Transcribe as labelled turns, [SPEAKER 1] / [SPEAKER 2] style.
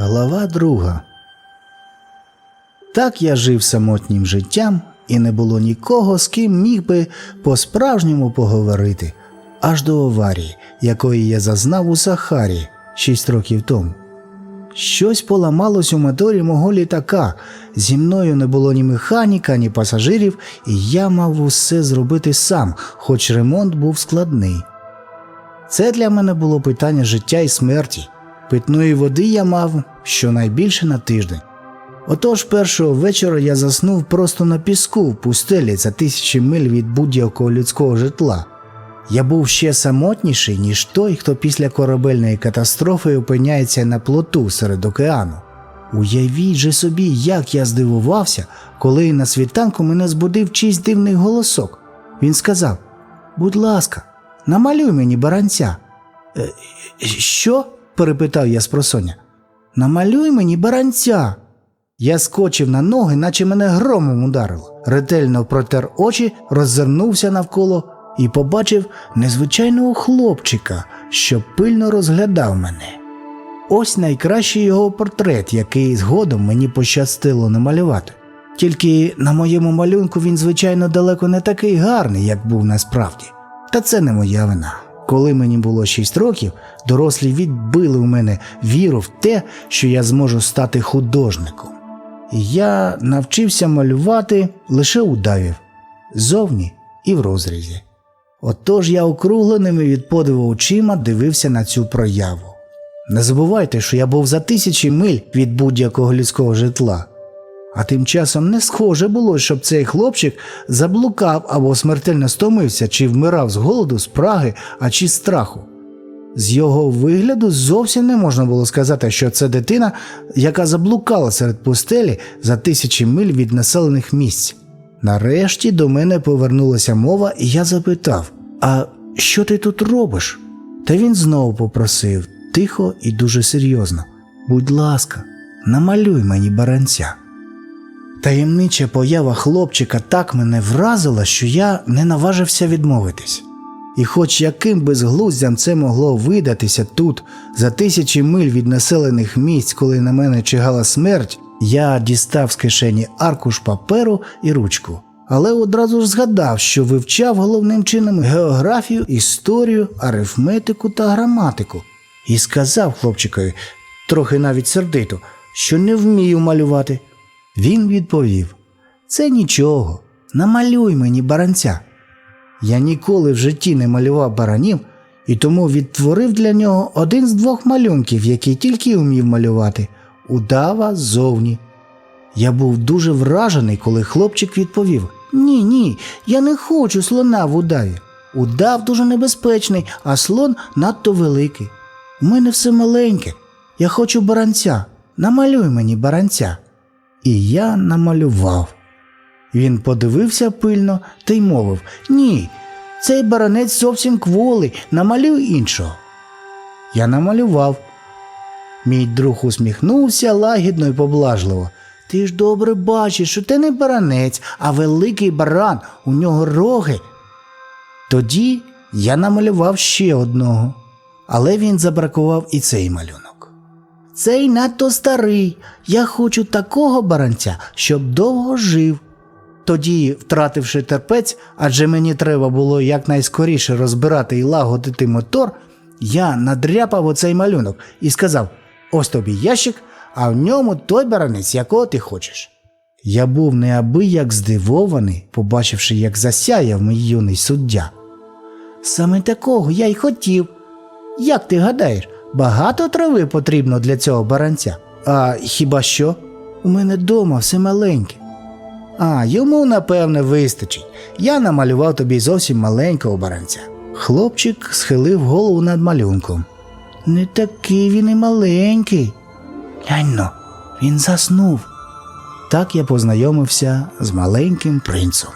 [SPEAKER 1] Глава друга. Так я жив самотнім життям, і не було нікого, з ким міг би по-справжньому поговорити, аж до аварії, якої я зазнав у Сахарі шість років тому. Щось поламалось у моторі мого літака. Зі мною не було ні механіка, ні пасажирів, і я мав усе зробити сам, хоч ремонт був складний. Це для мене було питання життя і смерті. Питної води я мав щонайбільше на тиждень. Отож першого вечора я заснув просто на піску в пустелі за тисячі миль від будь-якого людського житла. Я був ще самотніший, ніж той, хто після корабельної катастрофи опиняється на плоту серед океану. Уявіть же собі, як я здивувався, коли на світанку мене збудив чийсь дивний голосок. Він сказав: Будь ласка, намалюй мені баранця. «Е, Що? Перепитав я спросоння. Намалюй мені баранця. Я скочив на ноги, наче мене громом ударило. Ретельно протер очі, роззирнувся навколо і побачив незвичайного хлопчика, що пильно розглядав мене. Ось найкращий його портрет, який згодом мені пощастило намалювати. Тільки на моєму малюнку він, звичайно, далеко не такий гарний, як був насправді. Та це не моя вина. Коли мені було 6 років, дорослі відбили у мене віру в те, що я зможу стати художником. Я навчився малювати лише у давів, зовні і в розрізі. Отож я округленими від подиву очима дивився на цю прояву. Не забувайте, що я був за тисячі миль від будь-якого людського житла. А тим часом не схоже було, щоб цей хлопчик заблукав або смертельно стомився, чи вмирав з голоду, з праги, а чи страху. З його вигляду зовсім не можна було сказати, що це дитина, яка заблукала серед пустелі за тисячі миль від населених місць. Нарешті до мене повернулася мова, і я запитав: А що ти тут робиш? Та він знову попросив тихо і дуже серйозно: Будь ласка, намалюй мені баранця. Таємнича поява хлопчика так мене вразила, що я не наважився відмовитись. І хоч яким безглуздям це могло видатися тут, за тисячі миль від населених місць, коли на мене чигала смерть, я дістав з кишені аркуш паперу і ручку. Але одразу ж згадав, що вивчав головним чином географію, історію, арифметику та граматику, і сказав хлопчикові, трохи навіть сердито, що не вмію малювати. Він відповів: Це нічого, намалюй мені баранця. Я ніколи в житті не малював баранів і тому відтворив для нього один з двох малюнків, які тільки вмів малювати удава ззовні. Я був дуже вражений, коли хлопчик відповів: Ні, ні, я не хочу слона в удаві. Удав дуже небезпечний, а слон надто великий. У мене все маленьке. Я хочу баранця. Намалюй мені баранця. І я намалював. Він подивився пильно та й мовив Ні, цей баранець зовсім кволий, намалюй іншого. Я намалював. Мій друг усміхнувся лагідно і поблажливо. Ти ж добре бачиш, що ти не баранець, а великий баран, у нього роги. Тоді я намалював ще одного, але він забракував і цей малюнок. Цей надто старий. Я хочу такого баранця, щоб довго жив. Тоді, втративши терпець, адже мені треба було якнайскоріше розбирати і лагодити мотор, я надряпав оцей малюнок і сказав: ось тобі ящик, а в ньому той баранець, якого ти хочеш. Я був неабияк здивований, побачивши, як засяяв мій юний суддя. Саме такого я й хотів. Як ти гадаєш, багато трави потрібно для цього баранця? А хіба що? У мене дома все маленьке. А, йому, напевне, вистачить. Я намалював тобі зовсім маленького баранця. Хлопчик схилив голову над малюнком. Не такий він і маленький. Гляньно, він заснув. Так я познайомився з маленьким принцем.